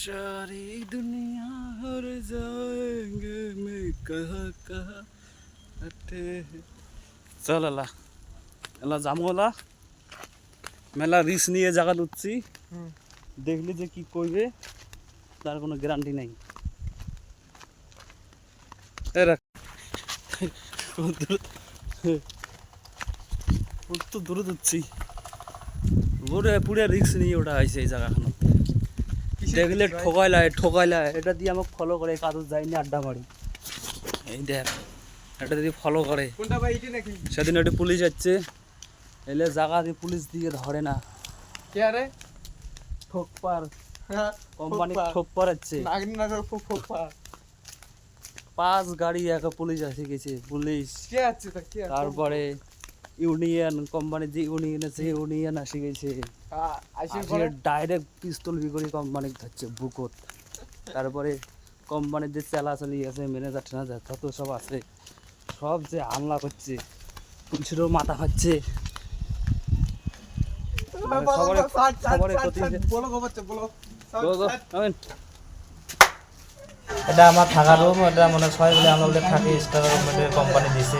सारी दुनिया हर जाएंगे मैं कहा कहा अटे চল এলা এলা যামো এলা মেলা রিস্ক নিয়ে জায়গা উঠছি দেখলি যে কি করবে তার কোনো গ্যারান্টি নেই এরা তো দূরে যাচ্ছি পুরে পুরে রিস্ক নিয়ে ওটা আইছে এই জায়গাখানে দেখলে ঠকাইলায় ঠকাইলায় এটা দিয়ে আমাকে ফলো করে কাজও যায়নি আড্ডা মারি। এই দেখ এটা দিয়ে ফলো করে। সেদিন একটু পুলিশ যাচ্ছে এলে জায়গা দিয়ে পুলিশ দিয়ে ধরে না। কে আরে? ঠোকপার। হ্যাঁ, কোম্পানি। ঠোকপার। ফোপ্পা পাঁচ গাড়ি একা পুলিশ এসে গেছে পুলিশ। আছে কে আছে? তারপরে ইউনিয়ন কোম্পানির যে ইউনিয়ন আছে ইউনিয়ন আসে গেছে ডাইরেক্ট পিস্তল বিকরি কোম্পানি ধরছে বুকত তারপরে কোম্পানির যে চালাচালি আছে ম্যানেজার ট্যানেজার তত সব আছে সব যে হামলা করছে পুলিশেরও মাথা খাচ্ছে। ছাড়। নামেন। এটা আমার থাকার রুম এটা মনে হয় ছয় বলে আমরা বলে থাকি স্টার কোম্পানি দিছে।